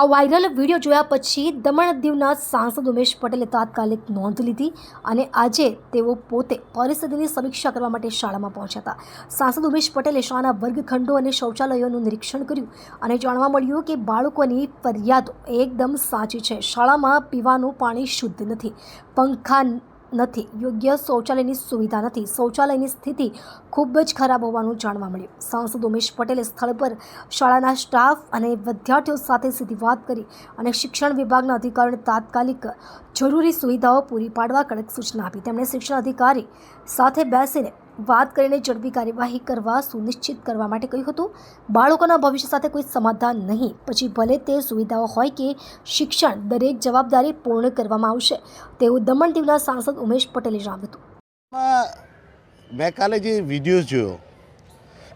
આ viral video જોયા પછી દમણ દીવના સાંસદ ઉમેશ પટેલે તાત્કાલિક નોંધ લીધી અને આજે તેઓ પોતે પરિસ્થિતિની સમીક્ષા કરવા માટે શાળામાં પહોંચ્યા હતા. સાંસદ ઉમેશ પટેલે શાળાના વર્ગખંડો અને શૌચાલયોનું નિરીક્ષણ કર્યું અને જાણવા મળ્યું કે બાળકોની ફરિયાદો એકદમ સાચી છે. શાળામાં પીવાનું પાણી શુદ્ધ નથી. પંખા નથી. યોગ્ય શૌચાલયની સુવિધા નથી. શૌચાલયની સ્થિતિ ખૂબ જ ખરાબ હોવાનું જાણવા મળ્યું. સાંસદ ઉમેશ પટેલે સ્થળ પર શાળાના સ્ટાફ અને વિદ્યાર્થીઓ સાથે સીધી વાત કરી અને શિક્ષણ વિભાગના અધિકારીને તાત્કાલિક જરૂરી સુવિધાઓ પૂરી પાડવા કડક સૂચના આપી. તેમણે શિક્ષણ અધિકારી સાથે બેસીને વાત કરીને ઝડપી કાર્યવાહી કરવા સુનિશ્ચિત કરવા માટે કહ્યું હતું. બાળકોના ભવિષ્ય સાથે કોઈ સમાધાન નહીં. પછી ભલે તે સુવિધાઓ હોય કે શિક્ષણ દરેક જવાબદારી પૂર્ણ કરવામાં આવશે. તેવું દમણ દીવના સાંસદ ઉમેશ પટેલે જણાવ્યું હતું. મેં કાલે જે વીડિયો જોયો,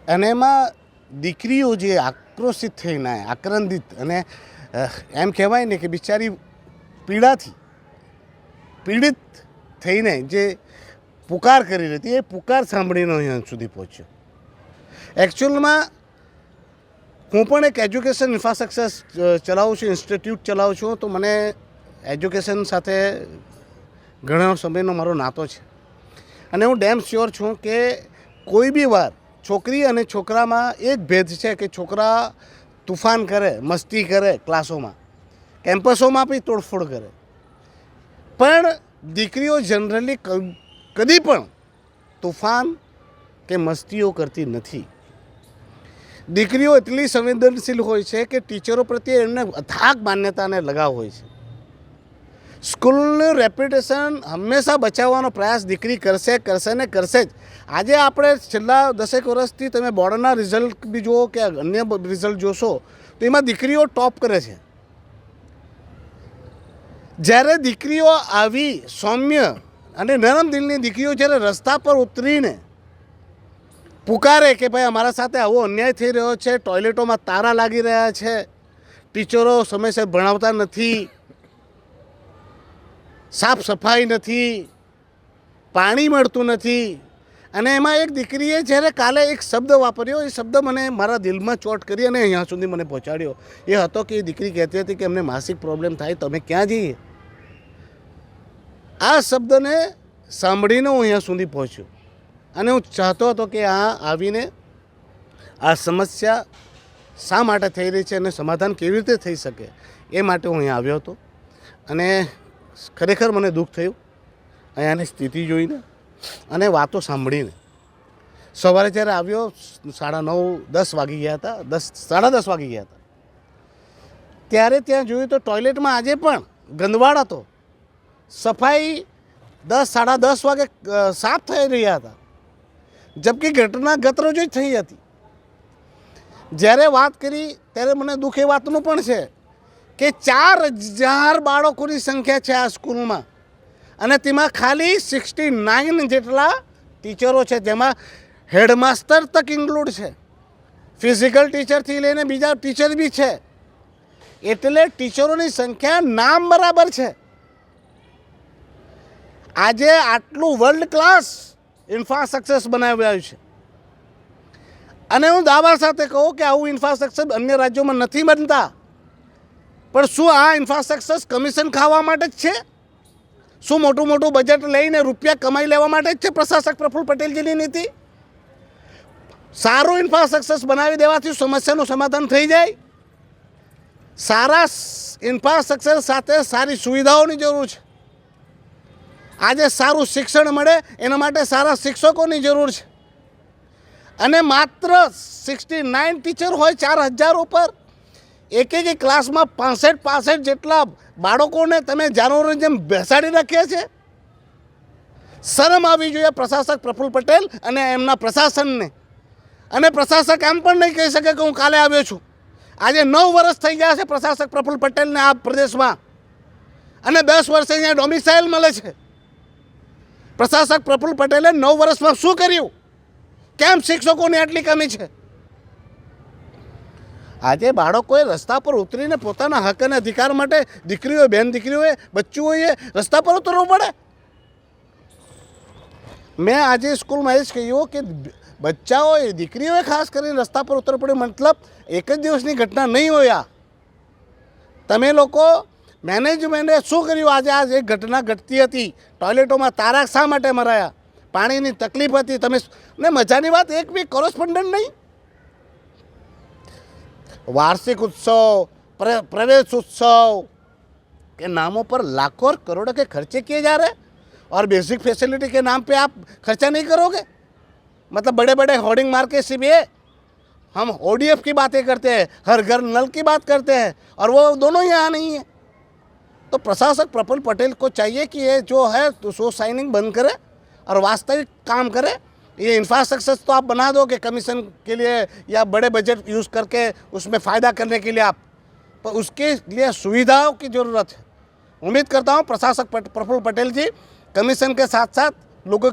અને એમાં દીકરીઓ જે આક્રોશિત થઈને, આક્રંદિત અને એમ કહેવાય ને કે બિચારી પીડાથી, પીડિત થઈને જે પુકાર કરી રહી હતી, એ પુકાર સાંભળીને અહીંયા સુધી પહોંચ્યો. એકચ્યુઅલમાં હું પણ એક એજ્યુકેશન ઇન્ફ્રાસ્ટ્રક્ચર ચલાવું છું ઇન્સ્ટિટ્યૂટ ચલાવું છું, તો મને એજ્યુકેશન સાથે ઘણા સમયનો મારો નાતો છે. અને હું ડેમ શ્યોર છું કે કોઈ બી વાર છોકરી અને છોકરામાં એ જ ભેદ છે કે છોકરા તુફાન કરે, મસ્તી કરે ક્લાસોમાં. કેમ્પસોમાં બી તોડફોડ કરે. પણ દીકરીઓ જનરલી કદી પણ તોફાન કે મસ્તીઓ કરતી નથી. દીકરીઓ એટલી સંવેદનશીલ હોય છે કે ટીચરો પ્રત્યે એમને અથાગ માન્યતાને લગાવ હોય છે. સ્કૂલનું રેપ્યુટેશન હંમેશા બચાવવાનો પ્રયાસ દીકરી કરશે કરશે ને કરશે જ. આજે આપણે છેલ્લા દસેક વર્ષથી તમે બોર્ડના રિઝલ્ટ બી જુઓ કે અન્ય રિઝલ્ટ જોશો, તો એમાં દીકરીઓ ટોપ કરે છે. જ્યારે દીકરીઓ આવી સૌમ્ય અને નરમ દિલની દીકરીઓ જ્યારે રસ્તા પર ઉતરીને પુકારે કે ભાઈ અમારા સાથે આવો અન્યાય થઈ રહ્યો છે, ટોયલેટોમાં તારા લાગી રહ્યા છે, ટીચરો સમયસર ભણાવતા નથી, સાફ સફાઈ નથી, પાણી મળતું નથી અને એમાં એક દીકરીએ જ્યારે કાલે એક શબ્દ વાપર્યો, એ શબ્દ મને મારા દિલમાં ચોટ કરી અને અહીંયા સુધી મને પહોંચાડ્યો. એ હતો કે એ દીકરી કહેતી હતી કે એમને માસિક પ્રોબ્લેમ થાય તમે ક્યાં જઈએ? આ શબ્દને સાંભળીને હું અહીંયા સુધી પહોંચ્યો. અને હું ચાહતો હતો કે આ આવીને આ સમસ્યા શા માટે થઈ રહી છે અને સમાધાન કેવી રીતે થઈ શકે એ માટે હું અહીંયા આવ્યો હતો. અને ખરેખર મને દુઃખ થયું. અહીંયાની સ્થિતિ જોઈને અને વાતો સાંભળીને. સવારે જ્યારે આવ્યો, સાડા નવ, દસ વાગી ગયા હતા, દસ, સાડા દસ વાગી ગયા હતા. ત્યારે ત્યાં જોયું તો ટોયલેટમાં આજે પણ ગંદવાડ હતો. સફાઈ દસ, સાડા દસ વાગે સાફ થઈ રહ્યા હતા. જબકી ઘટના ગતરોજ જ થઈ હતી. જ્યારે વાત કરી, ત્યારે મને દુઃખ એ વાતનું પણ છે કે ચાર હજાર બાળકોની સંખ્યા છે આ સ્કૂલમાં. અને તેમાં ખાલી સિક્સટી નાઇન જેટલા ટીચરો છે, જેમાં હેડમાસ્ટર તક ઇન્ક્લુડ છે. ફિઝિકલ ટીચરથી લઈને બીજા ટીચર બી છે. એટલે ટીચરોની સંખ્યા નામ બરાબર છે. આજે આટલું વર્લ્ડ ક્લાસ ઇન્ફ્રાસ્ટ્રક્ચર્સ બનાવ્યું છે. અને હું દાવા સાથે કહું કે આવું ઇન્ફ્રાસ્ટ્રક્ચર અન્ય રાજ્યોમાં નથી બનતા. પણ શું આ ઇન્ફ્રાસ્ટ્રક્ચર્સ કમિશન ખાવા માટે જ છે? શું મોટું મોટું બજેટ લઈને રૂપિયા કમાઈ લેવા માટે જ છે પ્રશાસક પ્રફુલ્લ પટેલજીની નીતિ? સારું ઇન્ફ્રાસ્ટ્રક્ચર્સ બનાવી દેવાથી સમસ્યાનું સમાધાન થઈ જાય. સારા ઇન્ફ્રાસ્ટ્રક્ચર સાથે સારી સુવિધાઓની જરૂર છે. આજે સારું શિક્ષણ મળે, એના માટે સારા શિક્ષકોની જરૂર છે. અને માત્ર સિક્સટી નાઇન ટીચર હોય ચાર હજાર ઉપર એક એક ક્લાસમાં પાસઠ પાસઠ જેટલા બાળકોને તમે જાનવરોની જેમ બેસાડી રાખ્યા છે. શરમ આવી જોઈએ પ્રશાસક પ્રફુલ્લ પટેલ અને એમના પ્રશાસનને. અને પ્રશાસક એમ પણ નહીં કહી શકે કે હું કાલે આવ્યો છું. આજે નવ વર્ષ થઈ ગયા છે પ્રશાસક પ્રફુલ્લ પટેલને આ પ્રદેશમાં. અને દસ વર્ષે અહીંયા ડોમિસાઇલ મળે છે. પ્રશાસક પ્રફુલ્લ પટેલે નવ વર્ષમાં શું કર્યું? કેમ શિક્ષકોની આટલી કમી છે? આજે બાળકોએ રસ્તા પર ઉતરીને પોતાના હક અને અધિકાર માટે દીકરીઓ, બેન દીકરીઓએ, બચ્ચુઓએ રસ્તા પર ઉતરવું પડે. મેં આજે સ્કૂલમાં એ જ કહ્યું કે બચ્ચાઓએ દીકરીઓએ ખાસ કરીને રસ્તા પર ઉતરવું પડ્યું. મતલબ એક જ દિવસની ઘટના નહીં હોય આ. તમે લોકો મેનેજમેન્ટે શું કર્યું આજે આ એક ઘટના ઘટતી હતી ટોયલેટોમાં તારા શા માટે મરાયા પાણીની તકલીફ હતી તમે ને મજાની વાત એક બી કોરસ્પોન્ડન્ટ નહીં वार्षिक उत्सव प्र, प्रवेश उत्सव के नामों पर लाखों और करोड़ों के खर्चे किए जा रहे हैं और बेसिक फैसिलिटी के नाम पे आप खर्चा नहीं करोगे मतलब बड़े बड़े होर्डिंग मार के सिर्फ हम ओडीएफ की बातें करते हैं हर घर नल की बात करते हैं और वो दोनों यहाँ नहीं है तो प्रशासक प्रफुल्ल पटेल को चाहिए कि ये जो है तो सो साइनिंग बंद करे और वास्तविक काम करे। ये इंफ्रास्ट्रक्चर तो आप बना दोगे कमीशन के लिए या बड़े बजट यूज़ करके उसमें फ़ायदा करने के लिए आप। पर उसके लिए सुविधाओं की ज़रूरत है। उम्मीद करता हूँ प्रशासक प्रफुल्ल पटेल जी कमीशन के साथ साथ लोगों